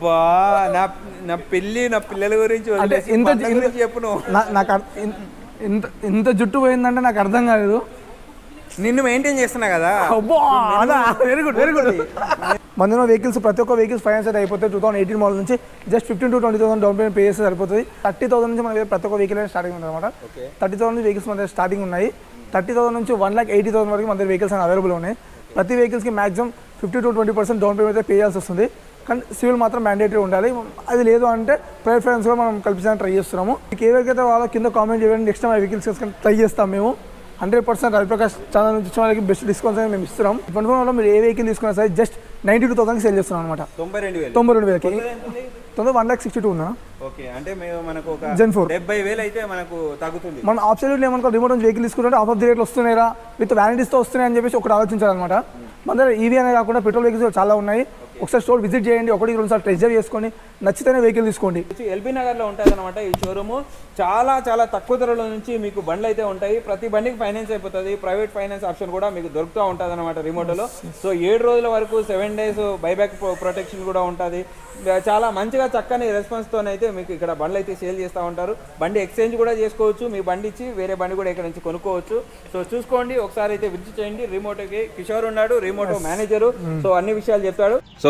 అబ్బా నా నా పెళ్ళి నా పిల్లల గురించి అంటే ఇంత చెప్పు నాకు ఇంత ఇంత జుట్టు పోయిందంటే నాకు అర్థం కాలేదు. నిన్ను మెయింటైన్ చేస్తున్నా కదా. వెరీ గుడ్ వెరీ గుడ్ మందులో వెహికల్స్ ప్రతి ఒక్క వెహికల్స్ ఫైనాన్స్ అయితే అయిపోతాయి టూ థౌసండ్ ఎయిటీన్ మోడల్ నుంచి just fifteen to twenty thousand down payment pay చేస్తే సరిపోతుంది. థర్టీ థౌసండ్ నుంచి మన ప్రతి ఒక్క వెహికల్ స్టార్టింగ్ ఉంది అనమాట థర్టీ థౌసండ్ నుంచి వెహికల్స్ మన స్టార్టింగ్ ఉన్నాయి. థర్టీ థౌసండ్ నుంచి వన్ లాక్ ఎయిటీ థౌసండ్ వరకు మన వెహికల్స్ అవైలబుల్ ఉన్నాయి. ప్రతి వెహికల్స్కి maximum fifty to twenty percent down payment అయితే పే చేయాల్సి వస్తుంది. కానీ సివిల్ మాత్రం మ్యాండేటరీ ఉండాలి. అది లేదు అంటే ప్రైవేట్ ఫైనాన్స్ కూడా మనం కల్పించడానికి ట్రై చేస్తున్నాము. మీకు ఎవరికైతే వాళ్ళ కింద కామెంట్ చేయండి నెక్స్ట్ టైం వెహికల్స్ ట్రై చేస్తాం మేము. హండ్రెడ్ పర్సెంట్ రవిప్రకాష్ ఛానల్ నుంచి వాళ్ళకి బెస్ట్ డిస్కౌంట్స్ అనేది మేము ఇస్తున్నాం. ట్వంటీ ఫోర్ మీరు ఏ వెహికల్ తీసుకున్నా సరే జస్ట్ నైంటీ టూ థౌసండ్కి సేల్ చేస్తున్నాం అనమాట తొంభై రెండు వేలు. తొంభై రెండు వేలకి. తొందర వన్ లాక్ సిక్స్టీ టూ ఉందా ఓకే అంటే మేము మనకు ఒక Gen four. డెబ్బై వేలు అయితే మనకు తగ్గుతుంది. మనం ఆప్షన్ ఏమనుకో రిమోట్ నుంచి వెహికల్ తీసుకుంటే ఆఫ్ ఆఫ్ ది రేట్లు వస్తున్నాయిరా విత్ వ్యాలిటీస్తో వస్తున్నాయి అని చెప్పేసి ఒకటి ఆలోచించాలన్నమాట మన దగ్గర ఈవీ అనే కాకుండా పెట్రోల్ వెహికల్స్ చాలా ఉన్నాయి. ఒకసారి స్టోర్ విజిట్ చేయండి ఒకటి రెండు సార్లు టెస్ట్ డ్రైవ్ చేసుకోండి నచ్చితేనే వెహికల్ తీసుకోండి. ఎల్బీ నగర్లో ఉంటుంది అనమాట ఈ షోరూమ్ చాలా చాలా తక్కువ ధరల నుంచి మీకు బండ్లు అయితే ఉంటాయి. ప్రతి బండికి ఫైనాన్స్ అయిపోతుంది. ప్రైవేట్ ఫైనాన్స్ ఆప్షన్ కూడా మీకు దొరుకుతూ ఉంటుంది అనమాట రిమోట్లో సో ఏడు రోజుల వరకు సెవెన్ డేస్ బైబ్యాక్ ప్రొటెక్షన్ కూడా ఉంటుంది. చాలా మంచిగా చక్కని రెస్పాన్స్తో అయితే మీకు ఇక్కడ బండ్లు అయితే సేల్ చేస్తూ ఉంటారు. బండి ఎక్స్చేంజ్ కూడా చేసుకోవచ్చు. మీ బండి ఇచ్చి వేరే బండి కూడా ఇక్కడ నుంచి కొనుక్కోవచ్చు. సో చూసుకోండి. ఒకసారి అయితే విజిట్ చేయండి. రిమోట్కి కిషోర్ ఉన్నాడు. రిమోట్ మేనేజరు సో అన్ని విషయాలు చెప్తాడు. So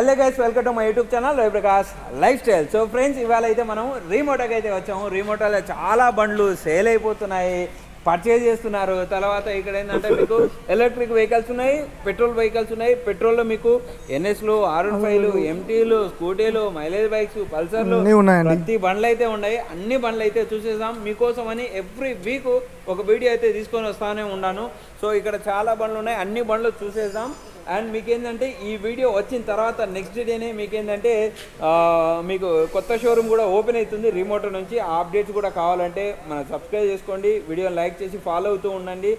hello guys welcome to my YouTube channel Ravi Prakash lifestyle so friends ఇవాళ అయితే మనం రీమోటోకి అయితే వచ్చాము. రీమోటోలో చాలా బండ్లు సేల్ అయిపోతున్నాయి పర్చేజ్ చేస్తున్నారు. తర్వాత ఇక్కడ ఏంటంటే మీకు ఎలక్ట్రిక్ వెహికల్స్ ఉన్నాయి పెట్రోల్ వెహికల్స్ ఉన్నాయి. పెట్రోల్లో మీకు ఎన్ఎస్లు ఆర్ ఫైవ్లు ఎంటీలు స్కూటీలు మైలేజ్ బైక్స్ పల్సర్లు. ప్రతి బండ్లు అయితే ఉన్నాయి. అన్ని బండ్లు అయితే చూసేసాం మీకోసం అని ఎవ్రీ వీక్ ఒక వీడియో అయితే తీసుకొని వస్తానే ఉన్నాను. సో ఇక్కడ చాలా బండ్లు ఉన్నాయి. అన్ని బండ్లు చూసేసాం అండ్ మీకేంటంటే ఈ వీడియో వచ్చిన తర్వాత నెక్స్ట్ డేనే మీకేంటంటే మీకు కొత్త షోరూమ్ కూడా ఓపెన్ అవుతుంది. రిమోట్ నుంచి ఆ అప్డేట్స్ కూడా కావాలంటే మన సబ్స్క్రైబ్ చేసుకోండి వీడియోని లైక్ చేసి ఫాలో అవుతూ ఉండండి.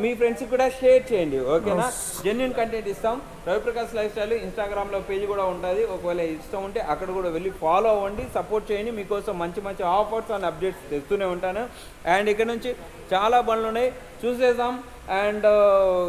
మీ ఫ్రెండ్స్కి కూడా షేర్ చేయండి ఓకేనా జెన్యున్ కంటెంట్ ఇస్తాం. రవిప్రకాష్ లైఫ్ స్టైల్ ఇన్స్టాగ్రామ్లో పేజ్ కూడా ఉంటుంది. ఒకవేళ ఇష్టం ఉంటే అక్కడ కూడా వెళ్ళి ఫాలో అవ్వండి సపోర్ట్ చేయండి. మీకోసం మంచి మంచి ఆఫర్స్ అండ్ అప్డేట్స్ తెస్తూనే ఉంటాను. అండ్ ఇక్కడ నుంచి చాలా బండ్లు ఉన్నాయి. చూసేద్దాం. అండ్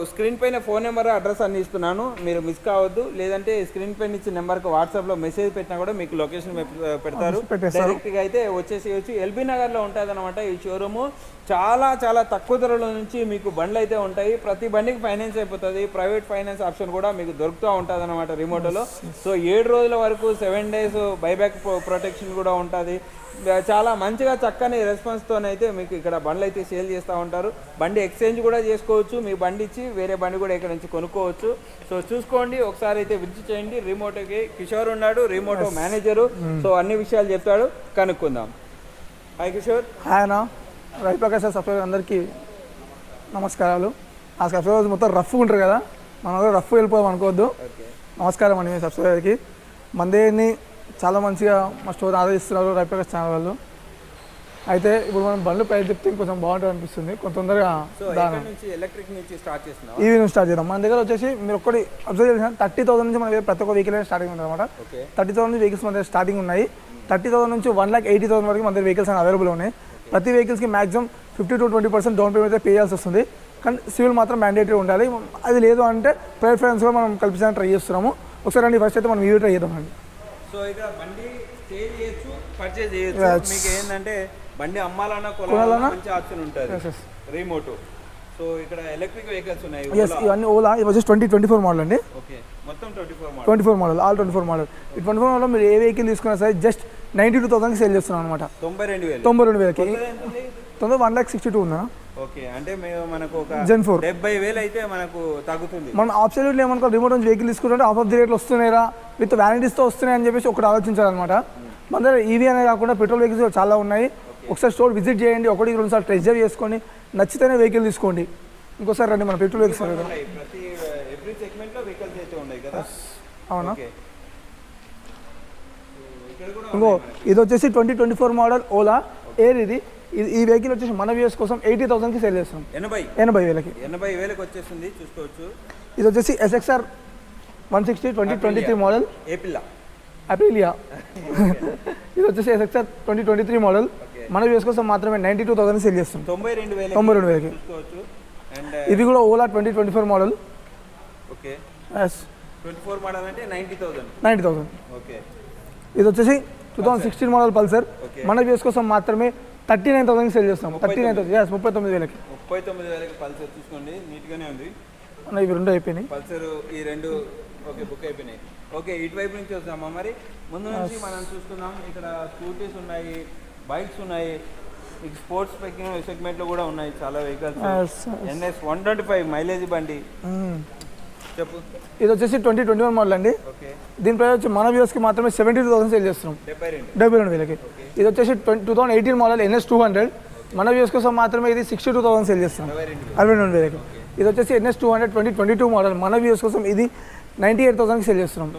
స్క్రీన్ పైన ఫోన్ నెంబర్ అడ్రస్ అన్ని ఇస్తున్నాను. మీరు మిస్ కావద్దు. లేదంటే స్క్రీన్ పైన ఇచ్చిన నెంబర్కి వాట్సాప్లో మెసేజ్ పెట్టినా కూడా మీకు లొకేషన్ పెడతారు. డైరెక్ట్గా అయితే వచ్చేసేయచ్చు. ఎల్బీ నగర్లో ఉంటుంది అనమాట ఈ షోరూము. చాలా చాలా తక్కువ ధరల నుంచి మీకు బండ్లు అయితే ఉంటాయి. ప్రతి బండికి ఫైనాన్స్ అయిపోతుంది. ప్రైవేట్ ఫైనాన్స్ ఆప్షన్ కూడా మీకు దొరుకుతూ ఉంటుంది అనమాట రిమోట్లో సో ఏడు రోజుల వరకు సెవెన్ డేస్ బైబ్యాక్ ప్రొటెక్షన్ కూడా ఉంటుంది. చాలా మంచిగా చక్కని రెస్పాన్స్తో అయితే మీకు ఇక్కడ బండ్లు అయితే సేల్ చేస్తూ ఉంటారు. బండి ఎక్స్చేంజ్ కూడా చేసుకోవచ్చు మీ బండి ఇచ్చి వేరే బండి కూడా ఇక్కడ నుంచి కొనుక్కోవచ్చు. సో చూసుకోండి ఒకసారి అయితే విజిట్ చేయండి. రిమోట్కి కిషోర్ ఉన్నాడు రిమోట్ మేనేజరు. సో అన్ని విషయాలు చెప్తాడు కనుక్కుందాం. హాయ్ కిషోర్. ఆయన రవిప్రకాష్ సబ్స్క్రైబర్ అందరికీ నమస్కారాలు. ఆ సబ్స్క్రైబర్స్ మొత్తం రఫ్గా ఉంటారు కదా మనం కూడా రఫ్ వెళ్ళిపోదాం అనుకోవద్దు. నమస్కారం అండి మీ సబ్స్క్రైబర్కి మందేని చాలా మంచిగా మా స్టోర్ ఆదరిస్తున్నారు రవిప్రకాష్ ఛానల్ వాళ్ళు. అయితే ఇప్పుడు మనం బండ్లు ప్రైస్ చెప్తే ఇంకొంచెం బాగుంటుంది అనిపిస్తుంది. కొంత తొందరగా ఎక్కడి నుంచి ఎలక్ట్రిక్ నుంచి స్టార్ట్ చేస్తున్నాం ఈవీ నుంచి స్టార్ట్ చేద్దాం. మన దగ్గర వచ్చేసి మీరు ఒక్కటి అబ్జర్వ్ చేసిన థర్టీ థౌసండ్ నుంచి మన ప్రతి ఒక్క వెహికల్ స్టార్టింగ్ ఉంది అనమాట థర్టీ థౌసండ్ నుంచి వెహికల్స్ మన దగ్గర స్టార్టింగ్ ఉన్నాయి. థర్టీ థౌసండ్ నుంచి వన్ లాక్ ఎయిటీ థౌసండ్ వరకు మన దగ్గర వెహికల్స్ అవైలబుల్ ఉన్నాయి. ప్రతి వెహికల్స్కి maximum fifty to twenty percent down payment అయితే పే చేయాల్సి వస్తుంది. కానీ సివిల్ మాత్రం మ్యాండేటరీ ఉండాలి. అది లేదు అంటే ప్రైవేట్ ఫైనాన్స్ కూడా మనం కల్పించడానికి ట్రై చేస్తున్నాము. ఒకసారి అండి ఫస్ట్ అయితే మనం ఇవి ట్రై చేద్దామండి సో ఇక్కడ బండి సేల్ చేయొచ్చు పర్చేజ్ చేయొచ్చు. మీకు ఏంటంటే బండి అమ్మాలన్నా కొనాలన్నా? మంచి ఆప్షన్ ఉంటుంది. రిమోట్. సో ఇక్కడ ఎలక్ట్రిక్ వెహికల్స్ ఉన్నాయి ఎస్ ఇవన్నీ ఓలా ఇవి వచ్చేసి ట్వంటీ ట్వంటీ ఫోర్ మోడల్ అండి. ఓకే మొత్తం twenty four model twenty four model all twenty four model ఈ ట్వంటీ ఫోర్ మోడల్ మీరు ఏ వెహికల్ తీసుకున్నా సరే జస్ట్ నైంటీ టూ థౌసండ్కి సేల్ చేస్తున్నాం అనమాట తొంభై రెండు వేలు. తొంభై రెండు వేలకి? తొంభై వన్ ల్యాక్ సిక్స్టీ టూ ఉందా? ఓకే అంటే మేము మనకు ఒక Gen four. డెబ్బై వేలు అయితే మనకు తగ్గుతుంది. మనం ఆబ్సల్యూట్లీ ఏమనుకో రిమోట్ నుంచి వెహికల్ తీసుకుంటే ఆఫ్ ఆఫ్ ది రేట్లు వస్తున్నాయిరా విత్ వ్యారంటీస్తో వస్తున్నాయి అని చెప్పేసి ఒకటి ఆలోచించాలన్నమాట మన దగ్గర ఈవీ అనే కాకుండా పెట్రోల్ వెహికల్స్ చాలా ఉన్నాయి. ఒకసారి స్టోర్ విజిట్ చేయండి ఒకటి రెండు సార్లు టెస్ట్ డ్రైవ్ చేసుకోండి నచ్చితేనే వెహికల్ తీసుకోండి. ఇంకోసారి రండి మన పెట్రోల్ వెహికల్స్ కదా? అవునా? ఇంకో ఇది వచ్చేసి twenty twenty four model Ola air ఇది? ఈ వెహికల్ వచ్చేసి మన వ్యూస్ కోసం ఎయిటీ థౌసండ్కి సేల్ చేస్తున్నాం. ఎనభై. ఎనభై వేలకి. ఎనభై వేలకు వచ్చేస్తుంది చూసుకోవచ్చు. ఇది వచ్చేసి SXR one sixty twenty twenty three model ఏపిల్లా Aprilia ఇది వచ్చేసి SXR twenty twenty three model మన వ్యూస్ కోసం మాత్రమే నైంటీ టూ థౌసండ్ సేల్ చేస్తున్నాం. తొంభై రెండు వేలు తొంభై రెండు వేలకి. అండ్ ఇది కూడా Ola twenty twenty four model okay. Yes twenty four model అంటే ninety thousand ninety thousand okay. ఇది వచ్చేసి two thousand sixteen model Pulsar. మన వ్యూస్ కోసం మాత్రమే థర్టీ నైన్ థౌసండ్ సేల్ చేస్తాం థర్టీ నైన్ థౌసండ్ ఎస్ ముప్పై తొమ్మిది వేలకి. ముప్పై తొమ్మిది వేలకి పల్సర్ చూసుకోండి. నీట్గానే ఉంది. అన్న ఇవి రెండు అయిపోయినాయి. పల్సర్ ఈ రెండు ఓకే బుక్ అయిపోయినాయి. ఓకే ఇటువైపు నుంచి వస్తామా మరి? ముందు నుంచి మనం చూస్తున్నాం. ఇక్కడ స్కూటీస్ ఉన్నాయి. బైక్స్ ఉన్నాయి. మీకు స్పోర్ట్స్ సెగ్మెంట్లో కూడా ఉన్నాయి చాలా vehicles. NS one twenty five mileage బండి. చెప్పు. ఇది వచ్చేసి ట్వంటీ ట్వంటీ వన్ మోడల్ అండి. దీని ప్రైస్ వచ్చి మన వ్యూస్కి మాత్రమే సెవెంటీ టూ థౌసండ్ సేల్ చేస్తున్నాం. డెబ్బై రెండు. వేలకి. ఇది వచ్చేసి twenty two thousand eighteen model NS two hundred మన వ్యూస్ కోసం మాత్రమే ఇది సిక్స్టీ టూ థౌసండ్ సేల్ చేస్తున్నాం అరవై రెండు వేలకి. ఇది వచ్చేసి NS two hundred twenty twenty two model మన వ్యూస్ కోసం ఇది నైంటీ ఎయిట్ థౌసండ్కి సేల్ చేస్తున్నాం.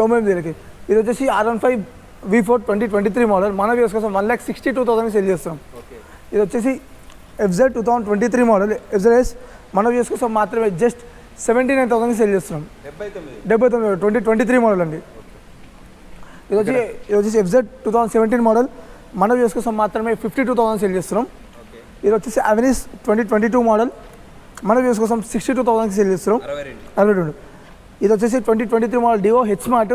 తొంభై ఎనిమిది. వేలకి. ఇది వచ్చేసి R one five V four twenty twenty three model మన వ్యూస్ కోసం వన్ ల్యాక్ సిక్స్టీ టూ థౌసండ్కి సేల్ చేస్తున్నాం ఓకే ఇది వచ్చేసి FZ two thousand twenty three model FZS మన వ్యూస్ కోసం మాత్రమే జస్ట్ సెవెంటీ నైన్ థౌసండ్కి సేల్ చేస్తున్నాం. డెబ్బై తొమ్మిది. ట్వంటీ ట్వంటీ త్రీ మోడల్ అండి. ఇది వచ్చి ఇది వచ్చేసి FZ two thousand seventeen model మన వ్యూస్ కోసం మాత్రమే ఫిఫ్టీ టూ థౌసండ్ సేల్ చేస్తున్నాం ఇది వచ్చేసి Avenis twenty twenty two model మన వ్యూస్ కోసం సిక్స్టీ టూ థౌసండ్కి సేల్ చేస్తున్నాం. అరవై రెండు. ఇది వచ్చేసి twenty twenty three model Dio H smart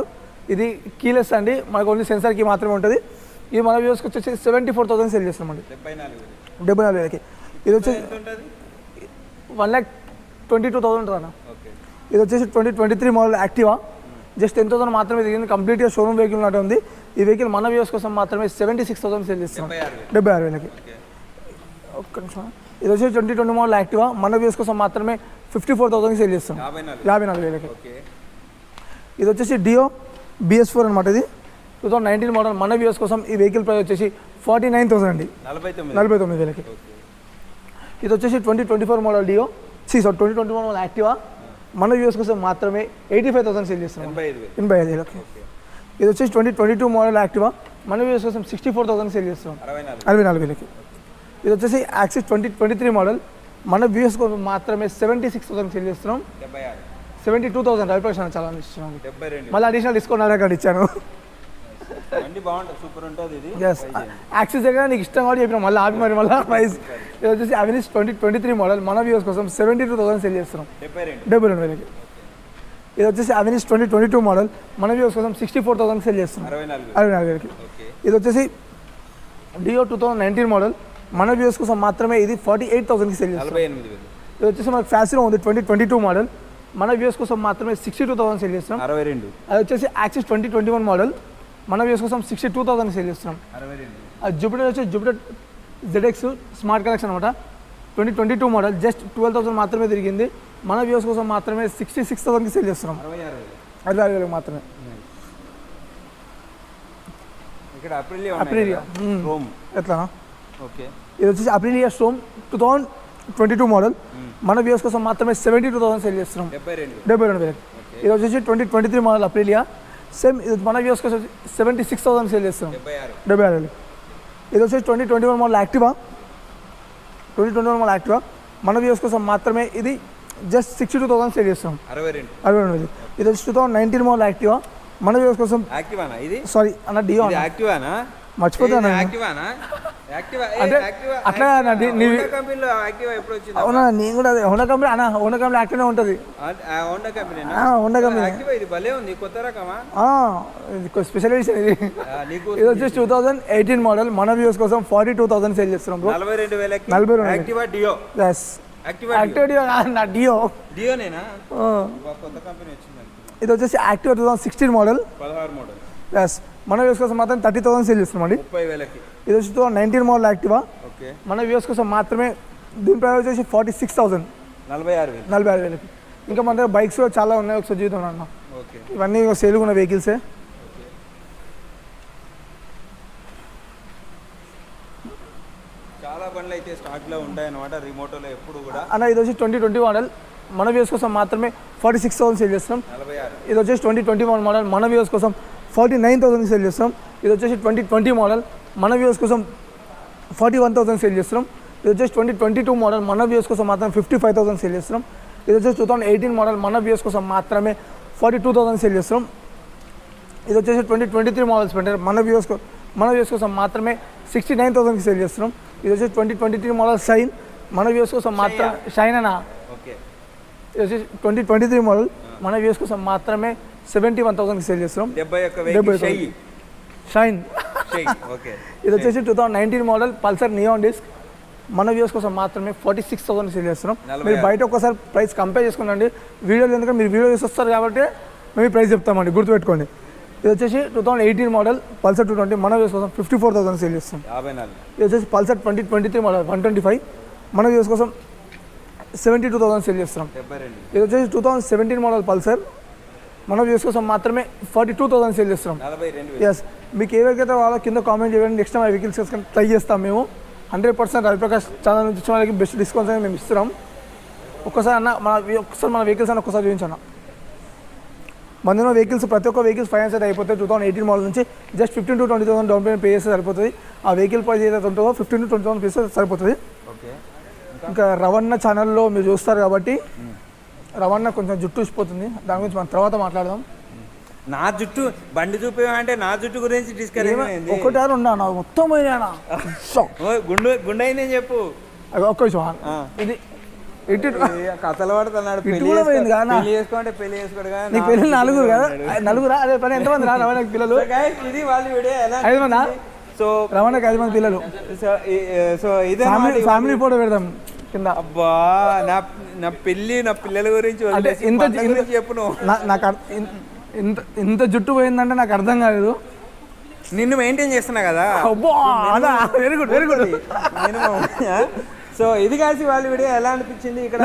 ఇది కీలెస్ అండి. మనకు ఓన్లీ సెన్సార్కి మాత్రమే ఉంటుంది. ఇది మన వ్యూస్కి వచ్చేసి సెవెంటీ ఫోర్ థౌసండ్ సేల్ చేస్తున్నామండి. డెబ్బై నాలుగు వేలు డెబ్బై నాలుగు వేలకి. ఇది వచ్చేసి one lakh twenty two thousand okay. ఇది వచ్చేసి twenty twenty three model Activa. Just ten thousand మాత్రమే దిగింది కంప్లీట్గా షోరూమ్ వెహికల్ ఉన్నట్టు ఉంది. ఈ వెహికల్ మన వ్యూస్ కోసం మాత్రమే సెవెంటీ సిక్స్ థౌసండ్ సేల్ చేస్తున్నాం. డెబ్బై ఆరు వేలకి. ఓకే. ఒక్క నిమిషం. ఇది వచ్చేసి ట్వంటీ ట్వంటీ మోడల్ యాక్టివా. మన వ్యూస్ కోసం మాత్రమే ఫిఫ్టీ ఫోర్ థౌసండ్కి సేల్ చేస్తాం యాభై నాలుగు వేలకి. ఇది వచ్చేసి డియో బిఎస్ ఫోర్ అనమాట ఇది. టూ థౌసండ్ నైన్టీన్ మోడల్ మన వ్యూస్ కోసం ఈ వెహికల్ ప్రైస్ వచ్చేసి ఫార్టీ నైన్ థౌసండ్ అండి. నలభై తొమ్మిది. వేలకి. ఇది వచ్చేసి twenty twenty four model Dio see sir twenty twenty model Activa మన వ్యూస్ కోసం మాత్రమే ఎయిటీ ఫైవ్ థౌసండ్ సేల్ చేస్తున్నాం. ఎనభై ఐదు వేలకి ఇది వచ్చేసి twenty twenty two model Activa మన వ్యూస్ కోసం సిక్స్టీ ఫోర్ థౌసండ్ సేల్ చేస్తున్నాం. అరవై నాలుగు వేలకి. ఇది వచ్చేసి Access twenty twenty three model మన వ్యూస్ కోసం మాత్రమే సెవెంటీ సిక్స్ థౌసండ్ సేల్ చేస్తున్నాం సెవెంటీ టూ థౌసండ్ రవిప్రసాద్ చాలా ఇస్తున్నాం. డెబ్బై రెండు. మళ్ళీ అడిషనల్ డిస్కౌంట్ అక్కడ ఇచ్చాను. బండి బాగుంటుంది సూపర్ ఉంటుంది ఇది. ఎస్. యాక్సిస్ దగ్గర నీకు ఇష్టం కాబట్టి చెప్పిన మళ్ళీ ఆపి మరి మళ్ళీ ప్రైస్ ఇది వచ్చేసి Avenis twenty twenty three model మన వ్యూస్ కోసం సెవెంటీ టూ థౌసండ్ సేల్ చేస్తున్నాం. డెబ్బై రెండు. వేలకి. ఇది వచ్చేసి Avenis twenty twenty two model మన వ్యూస్ కోసం సిక్స్టీ ఫోర్ థౌసండ్ సేల్ చేస్తున్నాం. అరవై నాలుగు. వేలకి. ఇది వచ్చేసి Dio two thousand nineteen model మన వ్యూస్ కోసం మాత్రమే ఇది ఫార్టీ ఎయిట్ థౌసండ్కి సేల్ చేస్తాం ఇది వచ్చేసి మనకు ఫ్యాసిలో ఉంది ట్వంటీ ట్వంటీ టూ మోడల్ మన వ్యూస్ కోసం మాత్రమే సిక్స్టీ టూ థౌసండ్ సేల్ చేస్తున్నాం. అరవై రెండు. అది వచ్చేసి Access twenty twenty one model మన వ్యూస్ కోసం సిక్స్టీ టూ థౌసండ్ సేల్ చేస్తున్నాం. అరవై రెండు. అది జూపిటర్ వచ్చి జూపిటర్ జెడ్ఎక్స్ స్మార్ట్ కలెక్షన్ అనమాట twenty twenty two model just twelve thousand మాత్రమే తిరిగింది. మన వ్యూస్ కోసం మాత్రమే సిక్స్టీ సిక్స్ థౌసండ్కి సేల్ చేస్తున్నాం. అరవై అరవై వేలకు మాత్రమే. ఇక్కడ అప్రిల్ అప్రిలియా మ్మ్. రోమ్ ఎట్లా? ఓకే ఇది వచ్చేసి Aprilia Storm two thousand twenty two model. మన వ్యూస్ కోసం మాత్రమే సెవెంటీ టూ థౌసండ్ సేల్ చేస్తున్నాం. డెబ్బై రెండు. వేలకు. ఇది వచ్చేసి twenty twenty three model Aprilia. Same ఇది మన వ్యూస్ కోసం సెవెంటీ సిక్స్ థౌసండ్ సేల్ చేస్తున్నాం. డెబ్బై ఆరు. వేలు ఇది వచ్చేసి twenty twenty one model Activa? Twenty twenty one model Activa? మన వ్యూస్ కోసం మాత్రమే ఇది just sixty two thousand sale చేస్తున్నాం. అరవై రెండు. అరవై రెండు వేలు ఇది వచ్చి two thousand nineteen model Activa? మన వ్యూస్ కోసం యాక్టివానా ఇది? సారీ అన్న డియో యాక్టివానా? మర్చిపోతాను యాక్టివానా? యాక్టివా? ఏ, అంటే అట్లా అవునా నేను కూడా అదే హోండా కంపెనీ అన్న హోండా కంపెనీ యాక్టివ్నే ఉంటుంది. హోండా కంపెనీనా ఆ, హోండా కంపెనీ యాక్టివా? ఇది భలే ఉంది కొత్త రకమా? స్పెషల్ ఎడిషన్ ఇది. ఇది వచ్చేసి టూ థౌసండ్ ఎయిటీన్ మోడల్ మన వ్యూస్ కోసం ఫార్టీ టూ థౌసండ్ సేల్ చేస్తున్నాం బ్రో నలభై రెండు వేలకి నలభై రెండు Activa Dio yes Activa Dio. నా డియో డియోనేనా కొత్త కంపెనీ వచ్చింది. ఇది వచ్చేసి active two thousand sixteen model పదహారు మోడల్ ఎస్ మన వ్యూస్ కోసం మాత్రం థర్టీ థౌసండ్ సేల్ చేస్తున్నామండి ముప్పై వేలకి. ఇది వచ్చి నైన్టీన్ మోడల్ యాక్టివా. ఓకే. మన వ్యూస్ కోసం మాత్రమే దీని ప్రైస్ వచ్చేసి ఫార్టీ సిక్స్ థౌసండ్. నలభై ఆరు వేలు. నలభై ఆరు వేలకి. ఇంకా మన దగ్గర బైక్స్ కూడా చాలా ఉన్నాయి ఒకసారి చూద్దాం అన్న. ఓకే. ఇవన్నీ సేల్ ఉన్న వెహికల్సే. చాలా బండ్లు అయితే స్టాక్లో ఉంటాయి అనమాట రిమోటోలో ఎప్పుడు కూడా. అన్న ఇది వచ్చి ట్వంటీ ట్వంటీ మోడల్. మన వ్యూస్ కోసం మాత్రమే ఫార్టీ సిక్స్ థౌసండ్ సేల్ చేస్తున్నాం. ఇది వచ్చేసి ట్వంటీ ట్వంటీ వన్ మోడల్. మన వ్యూస్ కోసం ఫార్టీ నైన్ థౌసండ్ సేల్ చేస్తున్నాం. ఇది వచ్చేసి ట్వంటీ ట్వంటీ మోడల్. మన వ్యూస్ కోసం ఫార్టీ వన్ థౌసండ్ సేల్ చేస్తున్నాం. ఇది వచ్చేసి ట్వంటీ ట్వంటీ టూ మోడల్. మన వ్యూస్ కోసం మాత్రం ఫిఫ్టీ ఫైవ్ థౌసండ్ సేల్ చేస్తున్నాం. ఇది వచ్చేసి టూ థౌసండ్ ఎయిటీన్ మోడల్. మన వ్యూస్ కోసం మాత్రమే ఫార్టీ టూ థౌసండ్ సేల్ చేస్తున్నాం. ఇది వచ్చేసి ట్వంటీ ట్వంటీ త్రీ మోడల్స్ పెట్టారు. మన వ్యూస్ మన వ్యూస్ కోసం మాత్రమే సిక్స్టీ నైన్ థౌసండ్కి సేల్ చేస్తున్నాం. ఇది వచ్చేసి twenty twenty three model Shine. మన వ్యూస్ కోసం మాత్రం షైన్ అనా ఓకే. ఇది వచ్చేసి ట్వంటీ ట్వంటీ త్రీ మోడల్. మన వ్యూస్ కోసం మాత్రమే సెవెంటీ వన్ థౌసండ్కి సేల్ చేస్తున్నాం. డెబ్బై షైన్. ఇది వచ్చేసి two thousand nineteen model Pulsar Neon disc. మన వ్యూస్ కోసం మాత్రమే ఫార్టీ సిక్స్ థౌసండ్ సేల్ చేస్తున్నాం. మీరు. బయట ఒక్కసారి ప్రైస్ కంపేర్ చేసుకోండి వీడియోలు ఎందుకంటే మీరు వీడియో చూసి వస్తారు కాబట్టి మేము ప్రైస్ చెప్తామండి గుర్తుపెట్టుకోండి. ఇది వచ్చేసి two thousand eighteen model Pulsar two twenty. మన వ్యూస్ కోసం ఫిఫ్టీ ఫోర్ థౌసండ్ సేల్ చేస్తాం ఇది వచ్చేసి Pulsar twenty twenty three model one twenty five. మన వ్యూస్ కోసం సెవెంటీ టూ థౌసండ్ సేల్ చేస్తున్నాం. ఇది వచ్చేసి two thousand seventeen model Pulsar. మన వ్యూస్ కోసం మాత్రమే ఫార్టీ టూ థౌసండ్ సేల్ చేస్తున్నాం ఎస్ మీకు ఏవైతే వాళ్ళ కింద కామెంట్ చేయండి. నెక్స్ట్ టైం వెహికల్స్ చేసుకొని ట్రై చేస్తాం మేము. హండ్రెడ్ పర్సెంట్ రవిప్రకాష్ ఛానల్ నుంచి వచ్చిన వాళ్ళకి బెస్ట్ డిస్కౌంట్స్ అనేది మేము ఇస్తున్నాం. ఒక్కసారి అన్న మన ఒక్కసారి మన వెహికల్స్ అన్న ఒక్కసారి చూపించన్న మన వెహికల్స్ ప్రతి ఒక్క వెహికల్స్ ఫైనాన్స్ అయితే అయిపోతాయి. టూ థౌసండ్ ఎయిటీన్ మోడల్ నుంచి just fifteen to twenty thousand down payment pay చేస్తే సరిపోతుంది. ఆ వెహికల్ ప్రైస్ ఏదైతే ఉంటుందో fifteen to twenty thousand pay చేస్తే సరిపోతుంది. ఇంకా రవణ ఛానల్లో మీరు చూస్తారు కాబట్టి రవణ కొంచెం జుట్టు ఊసిపోతుంది. దాని గురించి మనం తర్వాత మాట్లాడదాం. నా జుట్టు బండి చూపేమంటే నా జుట్టు గురించి అయింది ఒకటారు ఉన్నా మొత్తం పోయినా ఓ, గుండు గుండు అయిందని చెప్పు. ఒక్క విషయం. ఇది ఇటు ఏ, కథలు పడుతున్నాడు ఇటు పెళ్ళి కూడా పోయింది కదా? పెళ్ళి చేసుకోడు కదా నీకు నలుగురు కదా? నలుగురా? అదే పని ఎంతమంది రా? రవాణాకి పిల్లలు. So guys, ఇది వాళ్ళ ఐదు మందా? సో రవాణాకి ఐదు మంది పిల్లలు. సో సో ఇదే ఫ్యామిలీ ఫ్యామిలీ ఫోటో పెడదాం. కింద అబ్బా నా నా పెళ్ళి నా పిల్లల గురించి అంటే ఇంత చెప్పు నాకు ఇంత ఇంత జుట్టు పోయిందంటే నాకు అర్థం కాలేదు. నిన్ను మెయింటైన్ చేస్తున్నా కదా? Very good very good so ఇది కాసి వాళ్ళ వీడియో ఎలా అనిపించింది? ఇక్కడ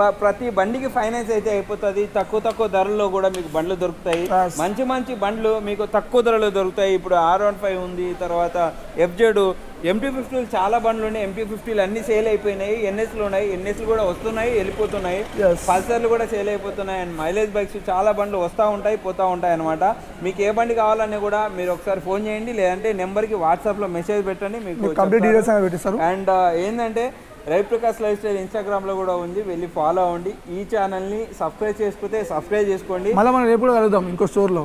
ప్రతి- బండికి ఫైనాన్స్ అయితే అయిపోతుంది. తక్కువ తక్కువ ధరల్లో కూడా మీకు బండ్లు దొరుకుతాయి. మంచి మంచి బండ్లు మీకు తక్కువ ధరలో దొరుకుతాయి. ఇప్పుడు ఆర్ వన్ ఫైవ్ ఉంది తర్వాత ఎఫ్జెడ్ ఎంటీ ఫిఫ్టీలు చాలా బండ్లు ఉన్నాయి. ఎంటీ ఫిఫ్టీలు అన్ని సేల్ అయిపోయినాయి. ఎన్ఎస్లు ఉన్నాయి. ఎన్ఎస్లు కూడా వస్తున్నాయి వెళ్ళిపోతున్నాయి. పల్సర్లు కూడా సేల్ అయిపోతున్నాయి. అండ్ మైలేజ్ బైక్స్ చాలా బండ్లు వస్తూ ఉంటాయి పోతూ ఉంటాయి అనమాట మీకు ఏ బండి కావాలన్నా కూడా మీరు ఒకసారి ఫోన్ చేయండి. లేదంటే నెంబర్కి వాట్సాప్లో మెసేజ్ పెట్టండి. మీకు కంప్లీట్. డీటెయిల్స్ అండ్ ఏంటంటే రవి ప్రకాష్ లైఫ్ స్టైల్ ఇన్స్టాగ్రామ్లో కూడా ఉంది. వెళ్ళి ఫాలో అవ్వండి. ఈ ఛానల్ని సబ్స్క్రైబ్ చేసుకుంటే సబ్స్క్రైబ్ చేసుకోండి. మళ్ళీ మనం రేపు కూడా కలుద్దాం ఇంకో స్టోర్లో.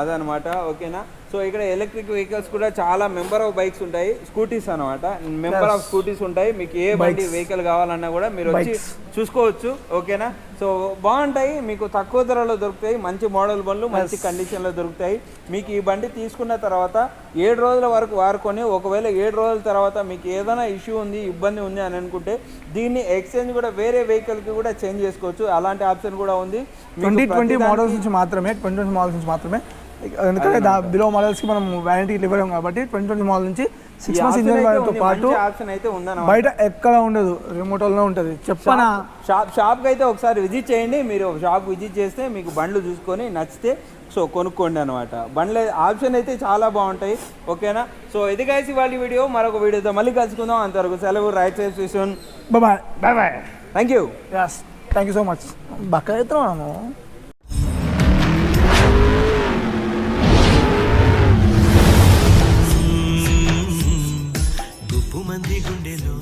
అదనమాట. ఓకేనా? సో ఇక్కడ ఎలక్ట్రిక్ వెహికల్స్ కూడా చాలా మెంబర్ ఆఫ్ బైక్స్ ఉంటాయి. స్కూటీస్ అనమాట మెంబర్ ఆఫ్ స్కూటీస్ ఉంటాయి. మీకు ఏ బండి వెహికల్ కావాలన్నా కూడా మీరు వచ్చి చూసుకోవచ్చు. ఓకేనా? సో బాగుంటాయి. మీకు తక్కువ ధరలో దొరుకుతాయి. మంచి మోడల్ బండ్లు మంచి కండిషన్లో దొరుకుతాయి. మీకు ఈ బండి తీసుకున్న తర్వాత ఏడు రోజుల వరకు వాడుకొని ఒకవేళ ఏడు రోజుల తర్వాత మీకు ఏదైనా ఇష్యూ ఉంది ఇబ్బంది ఉంది అని అనుకుంటే దీన్ని ఎక్స్చేంజ్ కూడా వేరే వెహికల్కి కూడా చేంజ్ చేసుకోవచ్చు. అలాంటి ఆప్షన్ కూడా ఉంది. ట్వంటీ ట్వంటీ మోడల్స్ నుంచి మాత్రమే ట్వంటీ మోడల్స్ నుంచి మాత్రమే ఎందుకంటే బిలో మోడల్స్కి మనం వ్యారంటీ ఇవ్వలేం కాబట్టి ట్వంటీ ట్వంటీ మోడల్ నుంచి సిక్స్ మంత్స్ ఇంజన్ వారంటీతో పాటు బయట ఎక్కడ ఉండదు రిమోటల్లోనే ఉంటుంది. చెప్పనా? షాప్ షాప్కి అయితే ఒకసారి విజిట్ చేయండి మీరు షాప్ విజిట్ చేస్తే మీకు బండ్లు చూసుకొని నచ్చితే సో కొనుక్కోండి అనమాట బండ్ల ఆప్షన్ అయితే చాలా బాగుంటాయి ఓకేనా? సో ఇది కలిసి వాళ్ళ వీడియో మరొక వీడియోతో మళ్ళీ కలుసుకుందాం. అంతవరకు సెలవు రైట్ సైడ్ చూసాం bye bye thank you thank you so much బక్క అవుతున్నాము గుప్పు మంది గుండెలో